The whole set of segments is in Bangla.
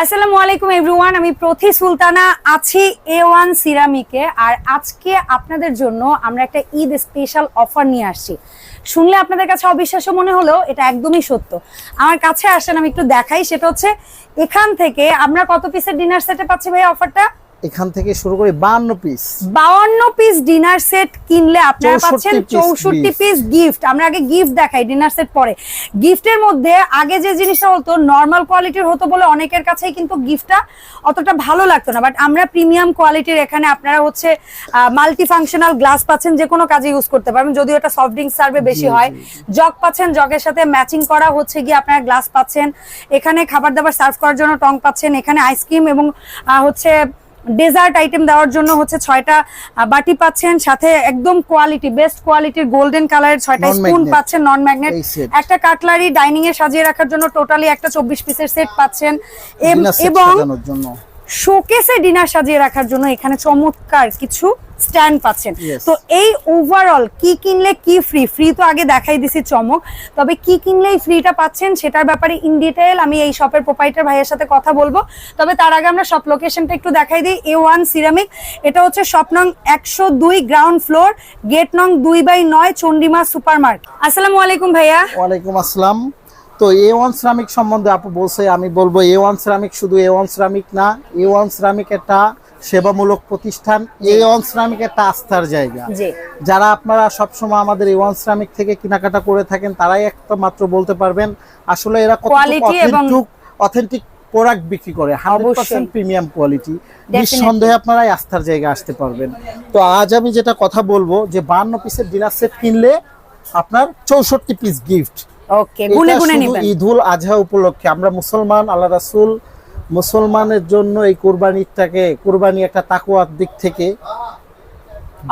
আসসালামু আলাইকুম এভরিওয়ান, আমি প্রথি সুলতানা, আছি এ ওয়ান সিরামিকে, আর আজকে আপনাদের জন্য আমরা একটা ঈদ স্পেশাল অফার নিয়ে আসছি। শুনলে আপনাদের কাছে অবিশ্বাস্য মনে হলেও এটা একদমই সত্য। আমার কাছে আসেন, আমি একটু দেখাই, সেটা হচ্ছে এখান থেকে আমরা কত পিসের ডিনার সেটে পাচ্ছি ভাই অফারটা এখান থেকে শুরু করে বান্ন পিস বাউন্ন পিস ডিনার সেট কিনলে আপনারা পাচ্ছেন piece চৌষট্টি gift। পিস গিফট আমরা আগে গিফট দেখাই ডিনার সেট পরে। গিফটের মধ্যে আগে যে জিনিসটা হতো নর্মাল কোয়ালিটির হতো বলে অনেকের কাছেই কিন্তু গিফটটা অতটা ভালো লাগতো না। বাট আমরা প্রিমিয়াম কোয়ালিটির এখানে আপনারা হচ্ছে মাল্টি ফাংশনাল গ্লাস পাচ্ছেন যে কোনো কাজে ইউজ করতে পারবেন। যদিও এটা সফট ড্রিঙ্ক সার্ভে বেশি হয়। জগ পাচ্ছেন জগের সাথে ম্যাচিং করা হচ্ছে গিয়ে আপনারা গ্লাস পাচ্ছেন। এখানে খাবার দাবার সার্ভ করার জন্য টং পাচ্ছেন। এখানে আইসক্রিম এবং হচ্ছে ডেজার্ট আইটেম দেওয়ার জন্য হচ্ছে ছয়টা বাটি পাচ্ছেন সাথে একদম কোয়ালিটি বেস্ট কোয়ালিটির গোল্ডেন কালারের ছয়টা স্পুন পাচ্ছেন নন ম্যাগনেট একটা কাটলারি ডাইনিং এ সাজিয়ে রাখার জন্য টোটালি একটা চব্বিশ পিসের সেট পাচ্ছেন। এবং শোকেসে ডিনার সাজিয়ে রাখার জন্য এখানে চমৎকার কিছু স্ট্যান্ড পাচ্ছেন। তো এই ওভারঅল কি কিনলে কি ফ্রি ফ্রি তো আগে দেখাই দিছি চমক। তবে কি কিনলে এই ফ্রিটা পাচ্ছেন সেটার ব্যাপারে ইন ডিটেল আমি এই শপের প্রোপাইটার ভাইয়ের সাথে কথা বলব। তবে তার আগে আমরা শপ লোকেশনটা একটু দেখাই দিই। এ ওয়ান সিরামিক এটা হচ্ছে শপ নং একশো দুই গ্রাউন্ড ফ্লোর গেট নং দুই বাই নয় চন্ডিমা সুপার মার্কেট আসসালামু আলাইকুম ভাইয়া। ওয়ালাইকুম আসসালাম। তো এ ওয়ান শ্রমিক সম্বন্ধে আপু বলছে আমি বলব এ ওয়ান শ্রমিক শুধু এ ওয়ান শ্রমিক না এ ওয়ান শ্রমিক একটা সেবামূলক প্রতিষ্ঠান এ ওয়ান শ্রমিক একটা আস্থার জায়গা। যারা আপনারা সবসময় আমাদের এ ওয়ান শ্রমিক থেকে কেনাকাটা করে থাকেন তারাই একটা মাত্র বলতে পারবেন আসলে এরা এবং- অথেন্টিক প্রোডাক্ট বিক্রি করে হান্ড্রেড পার্সেন্ট প্রিমিয়াম কোয়ালিটি নিঃসন্দেহে আপনারা আস্থার জায়গায় আসতে পারবেন। তো আজ আমি যেটা কথা বলব যে বান্ন পিসের ডিনার সেট কিনলে আপনার চৌষট্টি পিস গিফট ওকে গুনে গুনে নেবেন। ঈদুল আজহা উপলক্ষে। আমরা মুসলমান আল্লাহ রাসুল মুসলমানের জন্য এই কোরবানিটাকে কোরবানি একটা দিক থেকে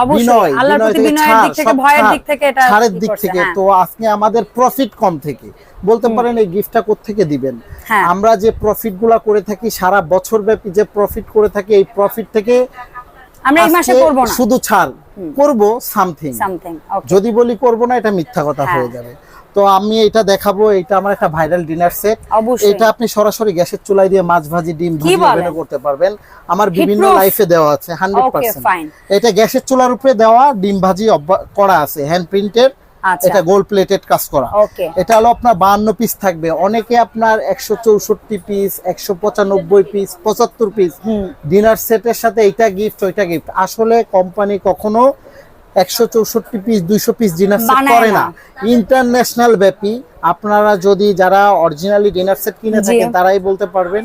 অবশ্যই আল্লাহর প্রতি বিনয়ের দিক থেকে ভয়ের দিক থেকে এটা ছাড়ের দিক থেকে। হ্যাঁ। তো আজকে আমাদের প্রফিট কম থেকে। বলতে পারেন এই গিফটটা থেকে দিবেন? হ্যাঁ। আমরা যে প্রফিটগুলা করে থাকি সারা বছর ব্যাপী যে প্রফিট করে থাকি এই প্রফিট থেকে আমরা এই মাসে করব না। শুধু ছাড়। করব সামথিং সামথিং যদি বলি করব না এটা মিথ্যা কথা হ্যাঁ। হয়ে যাবে। তো আমি এটা দেখাবো এটা আমার একটা ভাইরাল ডিনার সেট এটা আপনি সরাসরি গ্যাসের চুলায় দিয়ে মাছ ভাজি ডিম ভাজি করতে পারবেন। আমার বিভিন্ন লাইফে দেওয়া আছে হান্ড্রেড Okay, পার্সেন্ট fine. এটা গ্যাসের চুলার উপরে দেওয়া ডিম ভাজি করা আছে হ্যান্ড আচ্ছা। এটা গোল্ড প্লেটেড কাজ করা। এটা হলো আপনার বাহান্ন পিস থাকবে। অনেকে আপনার একশো চৌষট্টি পিস একশো পঁচানব্বই পিস পঁচাত্তর পিস ডিনার সেটের সাথে এটা গিফট ওইটা গিফট আসলে কোম্পানি কখনো একশো চৌষট্টি পিস দুইশো পিস ডিনার সেট করে না। ইন্টারন্যাশনাল ব্যাপী। আপনারা যদি যারা অরিজিনালি ডিনার সেট কিনে। থাকেন তারাই বলতে পারবেন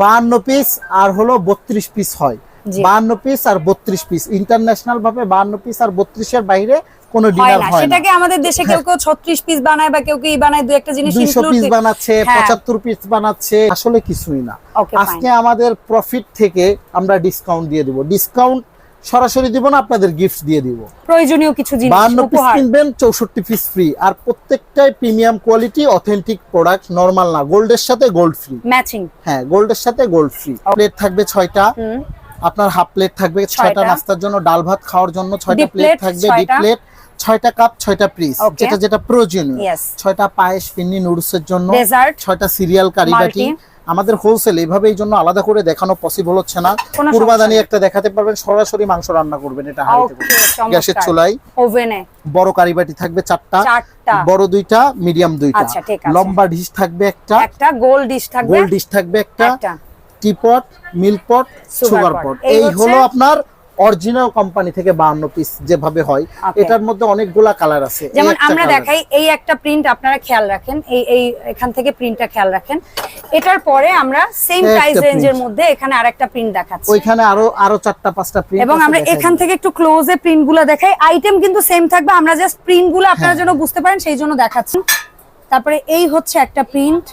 বাহান্ন পিস আর হলো বত্রিশ পিস হয়। বাহান্ন পিস আর বত্রিশ পিস ইন্টারন্যাশনাল ভাবে বাহান্ন পিস আর বত্রিশের বাইরে কোনো ডিনার হয় না। সেটাকে আমাদের দেশে কেউ কেউ ছত্রিশ পিস বানায় বা কেউ কেউ বানায় দু একটা জিনিস দুইশো include পিস বানাচ্ছে হ্যাঁ। পঁচাত্তর পিস বানাচ্ছে আসলে কিছুই না। আজকে আমাদের প্রফিট থেকে আমরা ডিসকাউন্ট দিয়ে দিব। ডিসকাউন্ট সরাসরি দিব না আপনাদের গিফট দিয়ে দিব। প্রয়োজনীয় কিছু জিনিস বাহান্ন পিস কিনবেন চৌষট্টি পিস ফ্রি আর প্রত্যেকটাই premium quality authentic product normal না গোল্ডের সাথে গোল্ড ফ্রি ম্যাচিং হ্যাঁ গোল্ডের সাথে গোল্ড ফ্রি প্লেট থাকবে ছয়টা। আপনার হাফ প্লেট থাকবে ছয়টা। নাস্তার জন্য ডাল ভাত খাওয়ার জন্য ছয়টা প্লেট থাকবে ডিপ প্লেট ছয়টা কাপ ছয়টা পিস যেটা যেটা প্রয়োজনীয়। ছয়টা পায়েস পিন্নি নুডলসের জন্য। ছয়টা সিরিয়াল কারিবাটি। আমাদের হোলসেল এইভাবে এই জন্য আলাদা করে দেখানো পসিবল হচ্ছে না। কুরবাদানি একটা দেখাতে পারবেন সরাসরি মাংস রান্না করবেন এটা গ্যাসের চুলাই ওভেনে বড় কারিবাটি থাকবে চারটা। বড় দুইটা মিডিয়াম দুইটা। আচ্ছা। লম্বা ডিশ থাকবে একটা। একটা গোল ডিশ থাকবে। গোল ডিশ থাকবে একটা। Teapot milk pot sugar pot এই হলো আপনার অরিজিনাল কোম্পানি থেকে বাহান্ন পিস যেভাবে হয় এটার মধ্যে অনেকগুলা কালার আছে। যেমন আমরা দেখাই এই একটা প্রিন্ট আপনারা খেয়াল রাখেন এই এই এখান থেকে প্রিন্টটা খেয়াল রাখেন। এটার পরে আমরা সেম প্রাইস রেঞ্জের মধ্যে এখানে আরেকটা প্রিন্ট দেখাচ্ছি। ওইখানে আরও আরও চারটা পাঁচটা প্রিন্ট এবং আমরা এখান থেকে একটু ক্লোজে প্রিন্টগুলো দেখাই। আইটেম কিন্তু সেম থাকবে আমরা জাস্ট প্রিন্টগুলো আপনারা হ্যাঁ। যেন বুঝতে পারেন সেই জন্য দেখাচ্ছি। তারপরে এই হচ্ছে একটা প্রিন্ট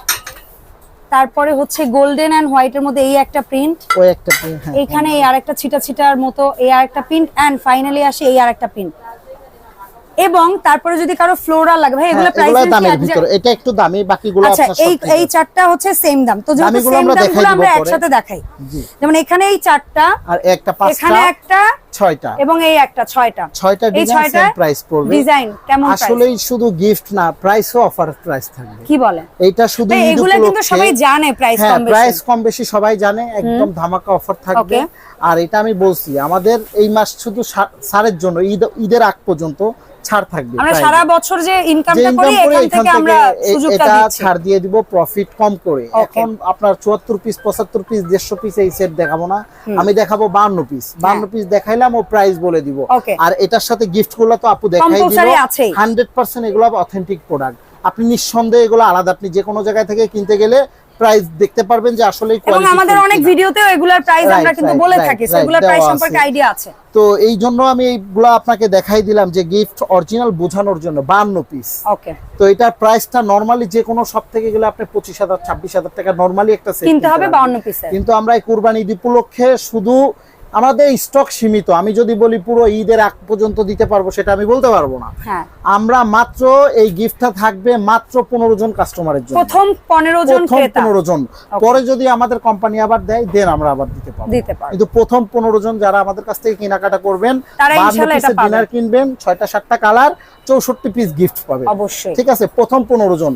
তারপরে হচ্ছে গোল্ডেন এন্ড হোয়াইটের মধ্যে এই একটা প্রিন্ট ওই একটা প্রিন্ট এখানে এই আরেকটা ছিটা ছিটার মতো এই আরেকটা প্রিন্ট এন্ড ফাইনালি আসে এই আরেকটা প্রিন্ট এবং তারপরে যদি কারও ফ্লোরাল লাগে ভাই এগুলো হ্যাঁ, প্রাইস দামের ভিতরে। এটা একটু দামি বাকিগুলো আচ্ছা এই এই চারটা হচ্ছে সেম দাম। তো যেহেতু সেম আমরা দেখাই দামগুলো আমরা একসাথে দেখাই। যেমন এখানে এই চারটা আর একটা পাঁচটা এখানে একটা ছয়টা। এবং এই একটা ছয়টা। ছয়টা ডিজাইন সেম প্রাইস পড়বে। ডিজাইন কেমন প্রাইস আসলেই শুধু গিফট না প্রাইসও অফার প্রাইস থাকবে। কি বলে এইটা শুধু এগুলা কিন্তু সবাই জানে প্রাইস হ্যাঁ কম বেশি। প্রাইস কম বেশি সবাই জানে একদম ধামাকা অফার থাকবে। আর এটা আমি বলছি আমাদের এই মাস শুধু সারের জন্য ঈদ ঈদের আগ পর্যন্ত ছাড় থাকবে আমরা সারা বছর যে ইনকামটা করি এখান থেকে আমরা সুযোগটা দিচ্ছি। ছাড় দিয়ে দিব প্রফিট কম করে। এখন আপনার চুয়াত্তর পিস পঁচাত্তর পিস দেড়শো পিস এই সেট দেখাবো না। আমি দেখাবো বান্ন পিস বান্ন পিস দেখাইলাম ও প্রাইস বলে দিব। আর এটার সাথে গিফটগুলো তো আপু দেখাই দিব Compulsory আছেই। হান্ড্রেড পার্সেন্ট এগুলো অথেন্টিক প্রোডাক্ট আপনি নিঃসন্দেহে এগুলো আলাদা আপনি যে কোনো জায়গায় থেকে কিনতে গেলে প্রাইস দেখতে পারবেন যে আসলে এবং আমাদের অনেক ভিডিওতেও এগুলার প্রাইস আমরা কিন্তু বলে থাকি সেগুলোর প্রাইস সম্পর্কে আইডিয়া আছে। তো এই জন্য আমি এইগুলো আপনাকে দেখাই দিলাম যে গিফট অরিজিনাল বোঝানোর জন্য বান্ন পিস ওকে তো এটার প্রাইসটা নরমালি যে কোনো সব থেকে গেলে আপনি পঁচিশ হাজার ছাব্বিশ হাজার টাকা নরমালি একটা সেট কিনতে হবে পারবেন। 52 পিসের কিন্তু আমরা এই কুরবানি উপলক্ষে শুধু আমাদের স্টক সীমিত। আমি যদি বলি পুরো ঈদের আগ পর্যন্ত দিতে পারব সেটা আমি বলতে পারব না। হ্যাঁ। আমরা মাত্র এই গিফটটা থাকবে মাত্র পনেরো জন কাস্টমারের জন্য। প্রথম 15 জন প্রথম পনেরো জন। পরে যদি আমাদের কোম্পানি আবার দেয় দেন আমরা আবার দিতে পারব। দিতে পারব। কিন্তু প্রথম পনেরো জন যারা আমাদের কাছ থেকে কেনাকাটা করবেন। ডিনার কিনবেন ছয়টা সাতটা কালার চৌষট্টি পিস গিফট পাবে। অবশ্যই। ঠিক আছে? প্রথম পনেরো জন।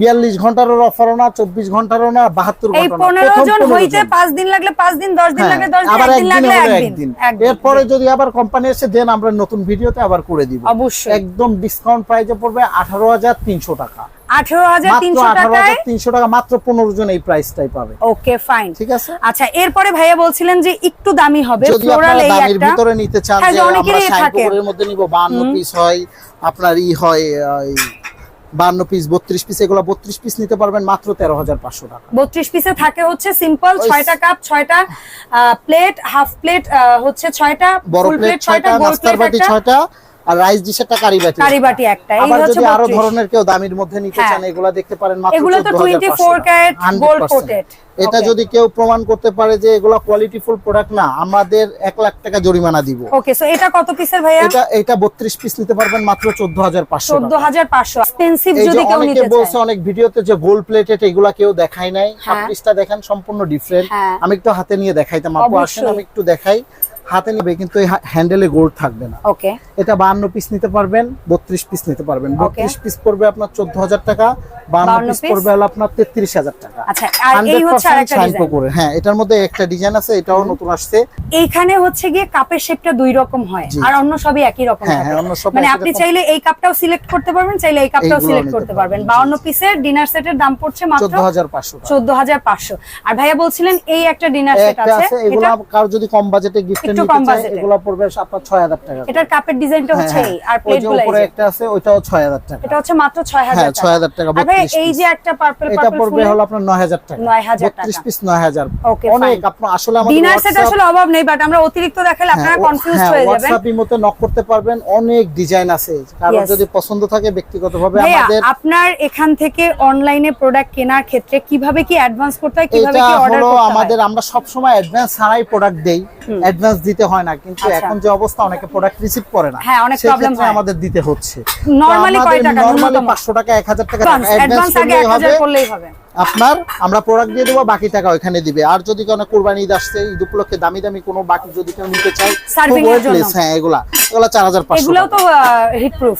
বিয়াল্লিশ ঘন্টারও অফারও না চব্বিশ ঘন্টারও না বাহাত্তর ঘণ্টা 15 জন হইতে 5 দিন লাগলে 5 দিন 10 দিন লাগলে 10 দিন আবার একদিন একদিনে লাগলে হলো একদিন। একদিন। এরপরে যদি আবার কোম্পানি এসে দেন আমরা নতুন ভিডিওতে আবার করে দিব। অবশ্যই। একদম ডিসকাউন্ট প্রাইজে পড়বে আঠারো হাজার তিনশো টাকা। মাত্র 18300 আঠারো টাকায় হাজার তিনশো টাকা মাত্র পনেরো জন এই প্রাইসটাই পাবে। ওকে ফাইন ঠিক আছে? আচ্ছা এরপরে ভাইয়া বলছিলেন যে একটু দামি হবে ফ্লোরাল এই একটা। ভিতরে নিতে চান হ্যাঁ, যে যে আমরা অনেকেরই থাকে। শাইনপুকুরের মধ্যে নিব 52 পিস হয় আপনার ই হয় বান্ন পিস বত্রিশ পিস এগুলো বত্রিশ পিস নিতে পারবেন মাত্র তেরো হাজার পাঁচশো টাকা। 32 পিসে থাকে হচ্ছে সিম্পল ছয়টা কাপ ছয়টা প্লেট হাফ প্লেট হচ্ছে ছয়টা বড় প্লেট ছয়টা ছয়টা নাস্তার বাটি ছয়টা আর রাইস ডিশেরটা কারি বাটি কারি বাটি একটা। এই হচ্ছে যদি আরও ধরনের কেউ দামির মধ্যে নিতে হ্যাঁ। চান এগুলা দেখতে পারেন মাত্র এগুলো তো 24 ক্যারেট গোল্ড কোটেড এটা যদি কেউ প্রমাণ করতে পারে যে এগুলা কোয়ালিটিফুল প্রোডাক্ট না আমাদের এক লাখ টাকা জরিমানা দিব। ওকে সো এটা কত পিসের ভাইয়া? এটা এটা বত্রিশ পিস নিতে পারবেন মাত্র চোদ্দ হাজার পাঁচশো 14500 এক্সপেন্সিভ যদি কেউ অনেকে নিতে বলছে অনেক ভিডিওতে যে গোল্ড প্লেটেড এগুলা কেউ দেখায় নাই। হ্যাঁ। পিসটা দেখেন সম্পূর্ণ ডিফারেন্ট হ্যাঁ। আমি একটু হাতে নিয়ে দেখাইতাম আপু আসেন আমি একটু দেখাই। হাতে নেবে কিন্তু এই হ্যান্ডেলে গোল্ড থাকবে না। ওকে এটা বান্ন পিস নিতে পারবেন বত্রিশ পিস নিতে পারবেন। বত্রিশ পিস পড়বে আপনার চোদ্দ হাজার টাকা 52 পিস? পড়বে হলো আপনার তেত্রিশ হাজার টাকা। আচ্ছা আর এই হচ্ছে আরেকটা ডিজাইন করে হ্যাঁ এটার মধ্যে একটা ডিজাইন আছে এটাও নতুন আসছে। এইখানে হচ্ছে গিয়ে কাপের শেপটা দুই রকম হয় আর অন্য সবই একই রকম হ্যাঁ, থাকে। হ্যাঁ, মানে আপনি চাইলে এই কাপটাও সিলেক্ট করতে পারবেন চাইলে এই কাপটাও সিলেক্ট করতে পারবেন। পারবেন, বাউন্ন পিসের ডিনার সেটের দাম পড়ছে মাত্র চোদ্দ হাজার পাঁচশো টাকা। চোদ্দ হাজার পাঁচশো। আর ভাইয়া বলছিলেন এই একটা ডিনার সেট আছে আছে এগুলো এটা- কারও যদি কম বাজেটে গিফট একটু কম budget-এ। এগুলো পড়বে আপনার ছয় হাজার টাকা এটার কাপের ডিজাইনটা হ্যাঁ, হচ্ছে এই হ্যাঁ। আর ওই প্লেট যে গুলো উপরে একটা আছে ওইটাও ছয় হাজার টাকা। এটা হচ্ছে মাত্র ছয় হ্যাঁ হাজার ছয় হাজার টাকা আর এই যে একটা পার্পল এটা পড়বে হলো আপনার নয় হাজার টাকা। 9,000 টাকা। বত্রিশ পিস নয় হাজার। Okay, অনেক fine. আপনার আসলে আমাদের ডিনার সেট আসলে অভাব নেই বাট আমরা অতিরিক্ত দেখালে আপনারা হ্যাঁ, কনফিউজ হ্যাঁ, হয়ে যাবেন। WhatsApp ইমোতে নক করতে পারবেন অনেক ডিজাইন আছে। কারও Yes. যদি পছন্দ থাকে ব্যক্তিগতভাবে আমাদের আপনার এখান থেকে অনলাইনে প্রোডাক্ট কেনার ক্ষেত্রে কীভাবে কি অ্যাডভান্স করতে হয় কীভাবে কি অর্ডার করতে হয়? আমাদের আমরা সব সময় অ্যাডভান্স ছাড়াই প্রোডাক্ট দেই। অ্যাডভান্স দিতে হয় না কিন্তু আচ্ছা। এখন যে অবস্থা অনেকে প্রোডাক্ট রিসিভ করে না। হ্যাঁ, অনেক প্রবলেম হয়। আমাদের দিতে হচ্ছে। নরমালি কয় টাকা? নরমালি 500 টাকা 1000 টাকা অ্যাডভান্স আগে এক হাজার করলেই হবে। আপনার আমরা প্রোডাক্ট দিয়ে দেবো বাকি টাকা ওখানে দিবে। আর যদি কোনো কুরবানি ঈদ আসছে ঈদ উপলক্ষে দামি দামি কোনো বাকি যদি কেউ নিতে চায় হ্যাঁ এগুলা। এগুলা চার হাজার পাঁচশো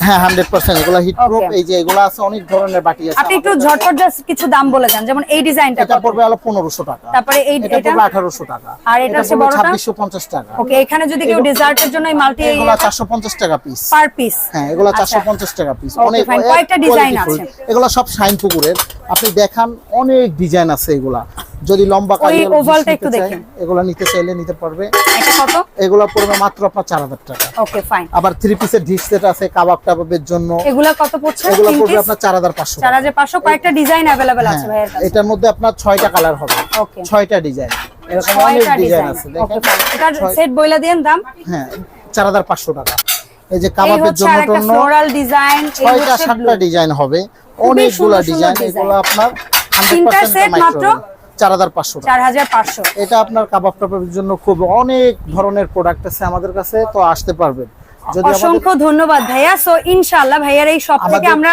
হ্যাঁ হান্ড্রেড পার্সেন্ট এগুলা হিট প্রুফ এই যে এগুলা আছে অনেক ধরনের বাটি আছে আপনি একটু ঝটপট জাস্ট কিছু দাম বলে যান যেমন এই ডিজাইনটা এটা পড়বে হলো পনেরোশো টাকা। তারপরে এই এটা পড়বে আঠারোশো টাকা। আর এটা হচ্ছে বড়টা? ছাব্বিশশো পঞ্চাশ টাকা। ওকে এখানে যদি কেউ ডেজার্টের জন্য এই মাল্টি এগুলা চারশো পঞ্চাশ টাকা পিস পার পিস হ্যাঁ এগুলা আচ্ছা। চারশো পঞ্চাশ টাকা পিস fine. কয়েকটা design আছে। এগুলা সব শাইন পুকুরের। আপনি দেখান অনেক ডিজাইন আছে এগুলা। যদি লম্বা কালি ওই একটু দেখেন। এগুলা নিতে চাইলে নিতে পারবে। এটা কত? এগুলা পড়বে মাত্র আপনার চার হাজার টাকা। ওকে ফাইন আবার থ্রি পিসের ডিশ সেট আছে কাবাব টাবাবের জন্য। এগুলা কত পড়ছে? এগুলা পড়বে আপনার চার হাজার পাঁচশো চার হাজার পাঁচশো। কয়েকটা ডিজাইন অ্যাভেলেবেল আছে ভাইয়ের কাছে। এটার মধ্যে আপনার ছয়টা কালার হবে। ওকে ছয়টা ডিজাইন এরকম অনেক ডিজাইন আছে দেখেন। এটার সেট বইলা দেন দাম। হ্যাঁ টাকা। এই যে কাবাবের জন্য ফ্লোরাল ডিজাইন এই ছয়টা হচ্ছে সাতটা blue। ডিজাইন হবে। অনেকগুলা ডিজাইন এগুলো আপনার তিনটা মাত্র? এটা আপনার কাবাব টাবাবের জন্য খুব অনেক ধরনের প্রোডাক্ট আছে আমাদের কাছে তো আসতে পারবেন। অসংখ্য ধন্যবাদ ভাইয়া। সো ইনশাআল্লাহ ভাইয়ার এই সব থেকে আমরা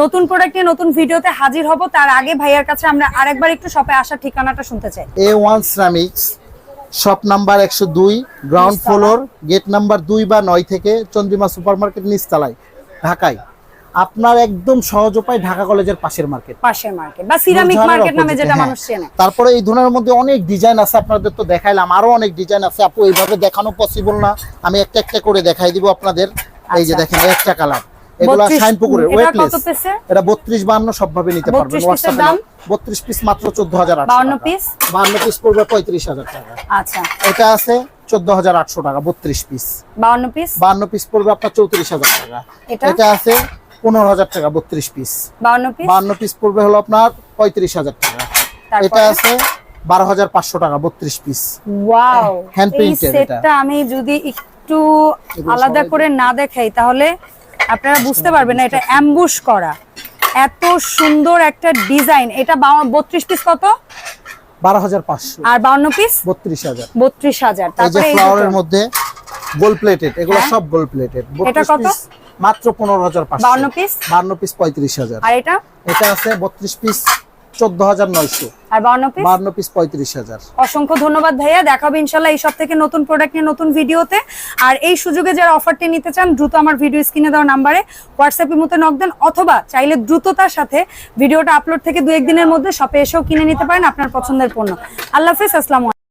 নতুন প্রোডাক্ট নিয়ে নতুন ভিডিওতে হাজির হব। তার আগে ভাইয়ার কাছে আমরা আরেকবার একটু শপে আসার ঠিকানাটা শুনতে চাই। A one ceramics shop number একশো দুই গ্রাউন্ড ফ্লোর গেট নাম্বার দুই বা নয় থেকে চন্দ্রিমা সুপার মার্কেট নিচতলায় ঢাকায়। আপনার একদম সহজ উপায় ঢাকা কলেজের পাশের মার্কেট। পাশের মার্কেট বা সিরামিক মার্কেট নামে যেটা হ্যাঁ। মানুষ চেনে। তারপরে এই ধরনের মধ্যে অনেক ডিজাইন আছে আপনাদের তো দেখাইলাম আরও অনেক ডিজাইন আছে। আপু এইভাবে দেখানো পসিবল না? আমি একটা একটা করে দেখাই দিব আপনাদের। এই যে আচ্ছা। দেখেন একটা কালার এগুলো 32 শাইন পুকুরের ওয়েটলেস এটা 32 52 সবভাবে নিতে 32 পারবেন। হোয়াটসঅ্যাপে দাম? 32 পিস মাত্র 14800 52 টাকা। পিস? 52 পিস পড়বে 35000 টাকা। আচ্ছা। এটা আছে 14800 টাকা 32 পিস বাউন্ন পিস 52 পিস পড়বে আপনার 34000 টাকা। এটা? এটা আছে 15000 টাকা 32 পিস বান্ন পিস পড়বে হলো আপনার 35000 টাকা। তারপরে? এটা আছে 12500 টাকা 32 পিস ওয়াও! Hand এটা। সেটটা আমি যদি একটু আলাদা করে না দেখাই তাহলে আপনারা বুঝতে পারবেন না এটা অ্যাম্বুশ করা। এত সুন্দর একটা ডিজাইন এটা বত্রিশ পিস কত? 12500 আর বাউন্ন পিস বত্রিশ হাজার। বত্রিশ তারপরে ফ্লাওয়ারের মধ্যে গোল প্লেটেড এগুলো হ্যাঁ। সব গোল প্লেটেড এটা কত? মাত্র 15500 52 piece? 52 পিস 35000 আর এটা? এটা আছে 32 পিস 14900 আর বাউন্ন পিস 52 পিস 35000 অসংখ্য ধন্যবাদ ভাইয়া। দেখাবো ইনশাল্লাহ এই সব থেকে নতুন প্রোডাক্ট নিয়ে নতুন ভিডিওতে। আর এই সুযোগে যারা অফারটি নিতে চান দ্রুত আমার ভিডিও স্ক্রিনে দেওয়া নাম্বারে হোয়াটসঅ্যাপের মতো নক দেন অথবা চাইলে দ্রুততার সাথে ভিডিওটা আপলোড থেকে দু একদিনের মধ্যে শপে এসেও কিনে নিতে পারেন আপনার পছন্দের পণ্য। আল্লাহ হাফিজ আসসালামু।